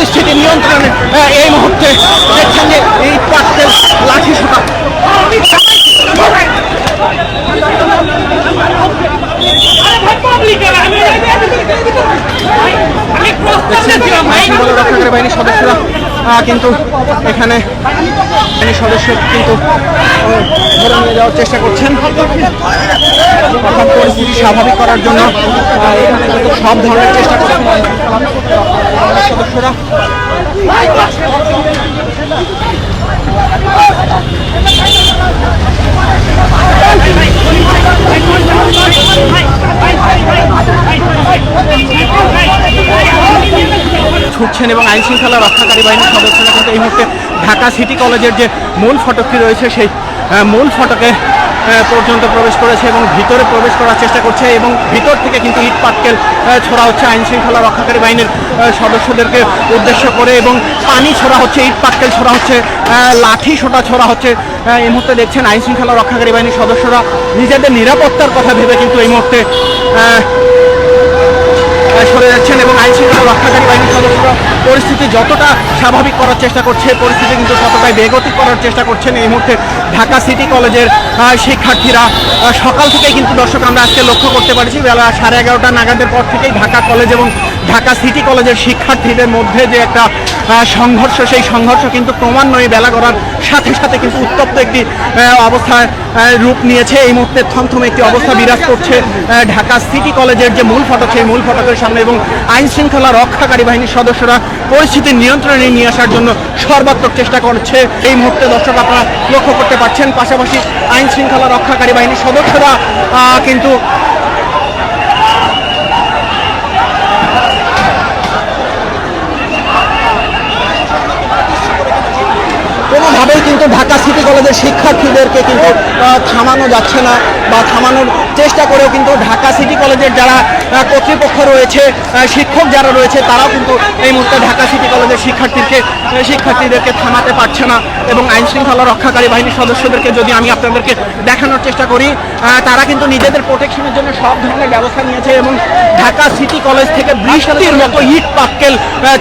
পরিস্থিতি নিয়ন্ত্রণে এই মুহূর্তে দেখছেন যে এই পাত্রের লাঠি আইন রক্ষাকারী বাহিনীর সদস্যরা কিন্তু এখানে সদস্য কিন্তু ধরে নিয়ে যাওয়ার চেষ্টা করছেন। অর্থাৎ পরিস্থিতি স্বাভাবিক করার জন্য এখানে কিন্তু সব ধরনের চেষ্টা করছেন। ছুটছেন এবং আইন শৃঙ্খলা রক্ষাকারী বাহিনীর সদস্যরা কিন্তু এই মুহূর্তে ঢাকা সিটি কলেজের যে মূল ফটকটি রয়েছে, সেই মূল ফটকে পর্যন্ত প্রবেশ করেছে এবং ভিতরে প্রবেশ করার চেষ্টা করছে এবং ভিতর থেকে কিন্তু ইট পাটকেল ছোড়া হচ্ছে আইন শৃঙ্খলা রক্ষাকারী বাহিনীর সদস্যদেরকে উদ্দেশ্য করে এবং পানি ছোড়া হচ্ছে, ইট পাটকেল ছোড়া হচ্ছে লাঠি ছোটা ছোড়া হচ্ছে। এই মুহূর্তে দেখছেন আইন শৃঙ্খলা রক্ষাকারী বাহিনীর সদস্যরা নিজেদের নিরাপত্তার কথা ভেবে কিন্তু এই মুহূর্তে আইন শৃঙ্খলা রক্ষাকারী বাহিনীর সদস্যরা পরিস্থিতি যতটা স্বাভাবিক করার চেষ্টা করছে, পরিস্থিতি কিন্তু ততটাই বেগতিক করার চেষ্টা করছেন এই মুহূর্তে ঢাকা সিটি কলেজের শিক্ষার্থীরা। সকাল থেকেই কিন্তু দর্শক, আমরা আজকে লক্ষ্য করতে পারছি, বেলা সাড়ে এগারোটা নাগাদের পর থেকেই ঢাকা কলেজ এবং ঢাকা সিটি কলেজের শিক্ষার্থীদের মধ্যে যে একটা সংঘর্ষ সেই সংঘর্ষ কিন্তু ক্রমান্বয়ে বেলা করার সাথে সাথে কিন্তু উত্তপ্ত একটি আহ, অবস্থায় রূপ নিয়েছে। এই মুহূর্তে থমথমে একটি অবস্থা বিরাজ করছে ঢাকা সিটি কলেজের যে মূল ফটক সেই মূল ফটকের সামনে এবং আইন শৃঙ্খলা রক্ষাকারী বাহিনীর সদস্যরা পরিস্থিতি নিয়ন্ত্রণে নিয়ে আসার জন্য সর্বাত্মক চেষ্টা করছে। এই মুহূর্তে দর্শক আপনারা লক্ষ্য করতে পারছেন পাশাপাশি আইন শৃঙ্খলা রক্ষাকারী বাহিনীর সদস্যরা কিন্তু কোনোভাবেই কিন্তু ঢাকা সিটি কলেজের শিক্ষার্থীদেরকে কিন্তু থামানো যাচ্ছে না। বা থামানোর চেষ্টা করেও কিন্তু ঢাকা সিটি কলেজের যারা কর্তৃপক্ষ রয়েছে শিক্ষক যারা রয়েছে, তারাও কিন্তু এই মুহূর্তে ঢাকা সিটি কলেজের শিক্ষার্থীকে শিক্ষার্থীদেরকে থামাতে পারছে না এবং আইন শৃঙ্খলা রক্ষাকারী বাহিনীর সদস্যদেরকে যদি আমি আপনাদেরকে দেখানোর চেষ্টা করি তারা কিন্তু নিজেদের প্রোটেকশনের জন্য সব ধরনের ব্যবস্থা নিয়েছে এবং ঢাকা সিটি কলেজ থেকে বৃষ্টির মতো ইট পাক্কেল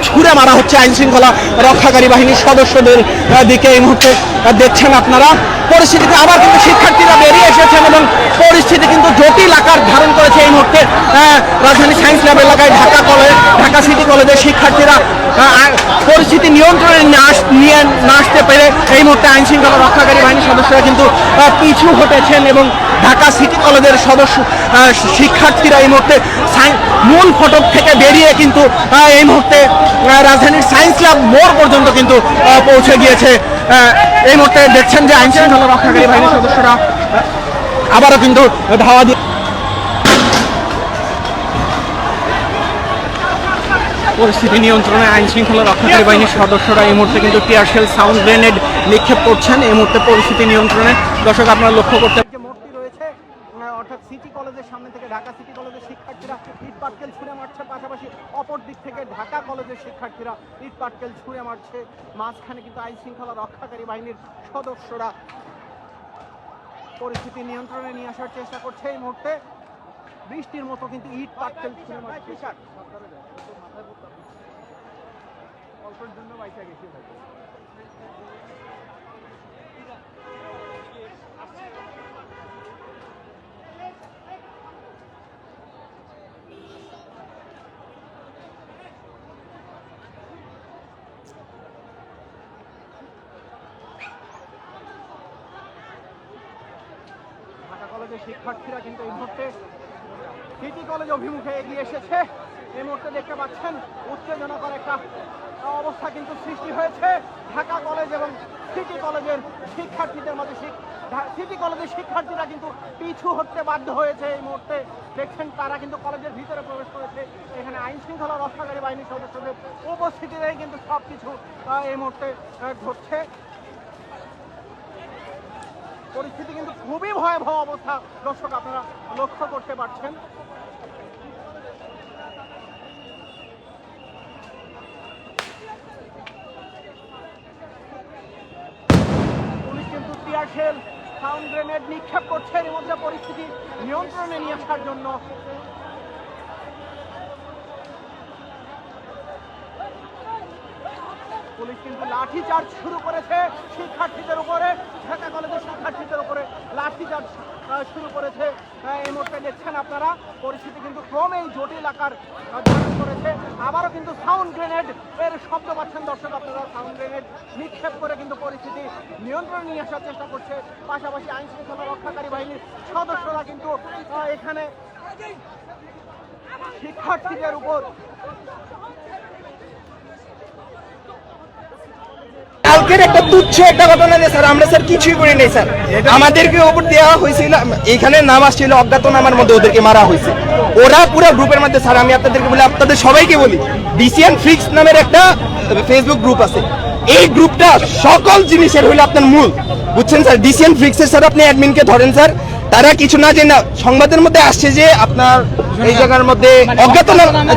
ছুঁড়ে মারা হচ্ছে আইন শৃঙ্খলা রক্ষাকারী বাহিনীর সদস্যদের দিকে এই মুহূর্তে দেখছেন আপনারা। পরিস্থিতিতে আবার কিন্তু শিক্ষার্থীরা বেরিয়ে এসেছেন এবং পরিস্থিতি কিন্তু জটিল আকার ধারণ করেছে এই মুহূর্তে রাজধানী সায়েন্স ল্যাব এলাকায়, ঢাকা কলেজ, ঢাকা সিটি কলেজের শিক্ষার্থীরা পরিস্থিতি নিয়ন্ত্রণে নিয়ে না আসতে পেরে এই মুহূর্তে আইন শৃঙ্খলা রক্ষাকারী বাহিনীর সদস্যরা কিন্তু পিছু হটেছেন এবং ঢাকা সিটি কলেজের সদস্য শিক্ষার্থীরা এই মুহূর্তে মূল ফটক থেকে বেরিয়ে কিন্তু এই মুহূর্তে রাজধানীর সায়েন্স ল্যাব মোড় পর্যন্ত কিন্তু পৌঁছে গিয়েছে। এই মুহূর্তে দেখছেন যে আইন শৃঙ্খলা রক্ষাকারী বাহিনীর সদস্যরা আবারও কিন্তু ধাওয়া দিয়ে পরিস্থিতি নিয়ন্ত্রণে আইন শৃঙ্খলা রক্ষাকারী বাহিনীর সদস্যরা এই মুহূর্তে কিন্তু টিয়ারশেল সাউন্ড গ্রেনেড নিক্ষেপ করছেন। এই মুহূর্তে পরিস্থিতি নিয়ন্ত্রণে। দর্শক, আপনারা লক্ষ্য করতে অর্থাৎ সিটি কলেজের সামনে থেকে ঢাকা সিটি কলেজের শিক্ষার্থীরা ইট পাটকেল ছুঁড়ে মারছে। পাশাপাশি অপর দিক থেকে ঢাকা কলেজের শিক্ষার্থীরা ইট পাটকেল ছুঁড়ে মারছে। মাঝখানে কিন্তু আইন শৃঙ্খলা রক্ষাকারী বাহিনীর সদস্যরা পরিস্থিতি নিয়ন্ত্রণে নিয়ে আসার চেষ্টা করছে এই মুহূর্তে। বৃষ্টির মতো কিন্তু ইট পাটকেল ছুঁড়ে মারছে অল্পের জন্য গেছি ভাই। কলেজের শিক্ষার্থীরা কিন্তু এই মুহূর্তে সিটি কলেজ অভিমুখে এগিয়ে এসেছে। এই মুহূর্তে দেখতে পাচ্ছেন উত্তেজনাকর একটা অবস্থা কিন্তু সৃষ্টি হয়েছে ঢাকা কলেজ এবং সিটি কলেজের শিক্ষার্থীদের মধ্যে সিটি কলেজের শিক্ষার্থীরা কিন্তু পিছু হতে বাধ্য হয়েছে এই মুহূর্তে। দেখছেন তারা কিন্তু কলেজের ভিতরে প্রবেশ করেছে। এখানে আইন শৃঙ্খলা রক্ষাকারী বাহিনীর সদস্যদের উপস্থিতিতেই কিন্তু সব কিছু এই মুহূর্তে ঘটছে। পরিস্থিতি কিন্তু খুবই ভয়াবহ অবস্থা। দর্শক, আপনারা লক্ষ্য করতে পারছেন। পুলিশ কিন্তু নিক্ষেপ করছে। এর মধ্যে পরিস্থিতি নিয়ন্ত্রণে নিয়ে আসার জন্য পুলিশ কিন্তু লাঠি চার্জ শুরু করেছে শিক্ষার্থীদের উপরে, ঢাকা কলেজের শিক্ষার্থীদের উপরে লাঠি চার্জ শুরু করেছে। এই মুহূর্তে দেখছেন আপনারা, পরিস্থিতি কিন্তু ক্রমেই জটিল আকার ধারণ করেছে। আবারও কিন্তু সাউন্ড গ্রেনেড এর শব্দ পাচ্ছেন দর্শক আপনারা। সাউন্ড গ্রেনেড নিক্ষেপ করে কিন্তু পরিস্থিতি নিয়ন্ত্রণে নিয়ে আসার চেষ্টা করছে। পাশাপাশি আইন শৃঙ্খলা রক্ষাকারী বাহিনীর সদস্যরা কিন্তু এখানে শিক্ষার্থীদের উপর কালকের একটা তুচ্ছ একটা ঘটনা স্যার আমরা স্যার কিছুই করি নাই স্যার। আমাদেরকে ওপর দেওয়া হয়েছিল এখানে নাম আসছিল অজ্ঞাত নামার মধ্যে ওদেরকে মারা হয়েছে। ওরা পুরো গ্রুপের মধ্যে স্যার আমি আপনাদেরকে বলি আপনাদের সবাইকে বলি ডিসিএন ফিক্স নামের একটা ফেসবুক গ্রুপ আছে। এই গ্রুপটা সকল জিনিসের হইল আপনার মূল। বুঝছেন স্যার? ডিসিএন ফিক্সের স্যার আপনি অ্যাডমিনকে ধরেন স্যার। তারা কিছু না জেনে সংবাদের মধ্যে আসছে যে আপনার এই জায়গার মধ্যে অজ্ঞাত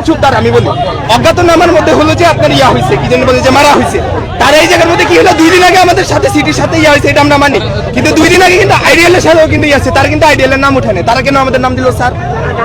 চুপ তার আমি বলি। অজ্ঞাত নামার মধ্যে হলো যে আপনার ইয়া হয়েছে কি জন্য বলে যে মারা হয়েছে তার এই জায়গার মধ্যে কি হলো? দুই দিন আগে আমাদের সাথে, সিটির সাথে ইয়া হয়েছে এটা আমরা মানি। কিন্তু দুই দিন আগে কিন্তু আইডিয়ালের সাথেও কিন্তু ইয়ে আছে তারা কিন্তু আইডিয়ালের নাম উঠানে তারা কেন আমাদের নাম দিল, স্যার?